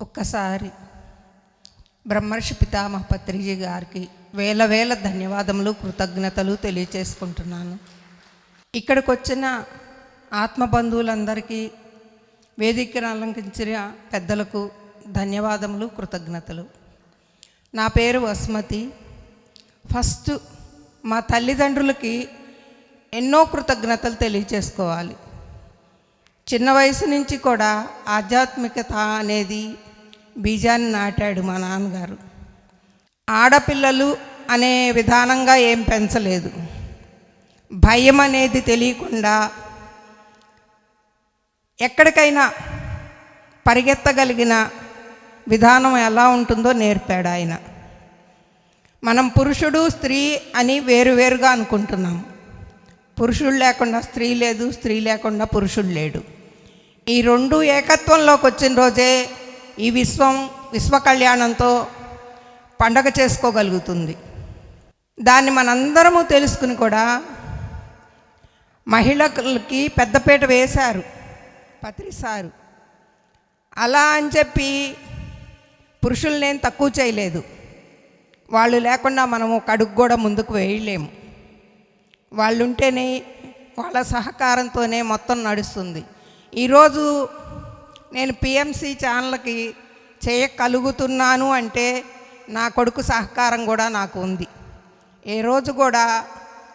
ఒక్కసారి బ్రహ్మర్షి పితామహ పత్రిజీ గారికి వేల వేల ధన్యవాదములు కృతజ్ఞతలు తెలియచేసుకుంటున్నాను. ఇక్కడికి వచ్చిన ఆత్మ బంధువులందరికీ వేదికను అలంకరించిన పెద్దలకు ధన్యవాదములు కృతజ్ఞతలు. నా పేరు వసుమతి. ఫస్ట్ మా తల్లిదండ్రులకి ఎన్నో కృతజ్ఞతలు తెలియచేసుకోవాలి. చిన్న వయసు నుంచి కూడా ఆధ్యాత్మికత అనేది బీజాన్ని నాటాడు మా నాన్నగారు. ఆడపిల్లలు అనే విధానంగా ఏం పెంచలేదు. భయం అనేది తెలియకుండా ఎక్కడికైనా పరిగెత్తగలిగిన విధానం ఎలా ఉంటుందో నేర్పాడు ఆయన. మనం పురుషుడు స్త్రీ అని వేరువేరుగా అనుకుంటున్నాం. పురుషుడు లేకుండా స్త్రీ లేదు స్త్రీ లేకుండా పురుషుడు లేడు. ఈ రెండు ఏకత్వంలోకి వచ్చిన రోజే ఈ విశ్వం విశ్వ కళ్యాణంతో పండగ చేసుకోగలుగుతుంది. దాన్ని మనందరము తెలుసుకుని కూడా మహిళలకి పెద్దపీట వేశారు పత్రిసారు అలా అని చెప్పి పురుషులనేం తక్కువ చేయలేదు. వాళ్ళు లేకుండా మనము కడుగు కూడా ముందుకు వేయలేము. వాళ్ళు ఉంటేనే వాళ్ళ సహకారంతోనే మొత్తం నడుస్తుంది. ఈరోజు నేను పిఎంసి ఛానల్కి చేయగలుగుతున్నాను అంటే నా కొడుకు సహకారం కూడా నాకు ఉంది. ఏ రోజు కూడా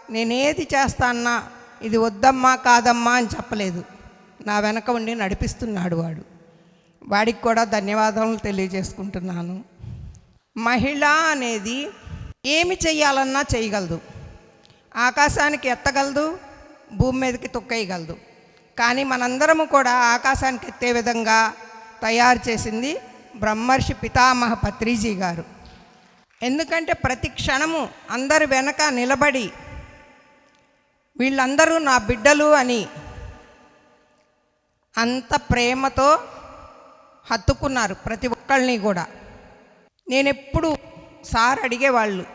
నేనేది చేస్తానా ఇది వద్దమ్మా కాదమ్మా అని చెప్పలేదు. నా వెనక ఉండి నడిపిస్తున్నాడు వాడు. వాడికి కూడా ధన్యవాదాలు తెలియజేసుకుంటున్నాను. మహిళ అనేది ఏమి చేయాలన్నా చేయగలదు. ఆకాశానికి ఎత్తగలదు భూమి మీదకి తొక్కేయగలదు. కానీ మనందరము కూడా ఆకాశానికి ఎత్తే విధంగా తయారు చేసింది బ్రహ్మర్షి పితామహ పత్రిజీ గారు. ఎందుకంటే ప్రతి క్షణము అందరి వెనక నిలబడి వీళ్ళందరూ నా బిడ్డలు అని అంత ప్రేమతో హత్తుకున్నారు ప్రతి ఒక్కళ్ళని కూడా. నేనెప్పుడు సార్ అడిగేవాళ్ళు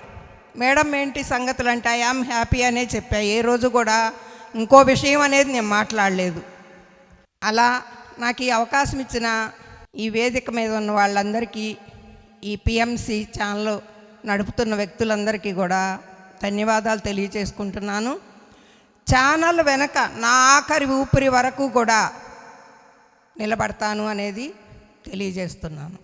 మేడం ఏంటి సంగతులు అంటే ఐఆమ్ హ్యాపీ అనే చెప్పా. ఏ రోజు కూడా ఇంకో విషయం అనేది నేను మాట్లాడలేదు. అలా నాకు ఈ అవకాశం ఇచ్చిన ఈ వేదిక మీద ఉన్న వాళ్ళందరికీ ఈ పిఎంసి ఛానల్ నడుపుతున్న వ్యక్తులందరికీ కూడా ధన్యవాదాలు తెలియచేసుకుంటున్నాను. ఛానల్ వెనక నా ఆఖరి ఊపిరి వరకు కూడా నిలబడతాను అనేది తెలియజేస్తున్నాను.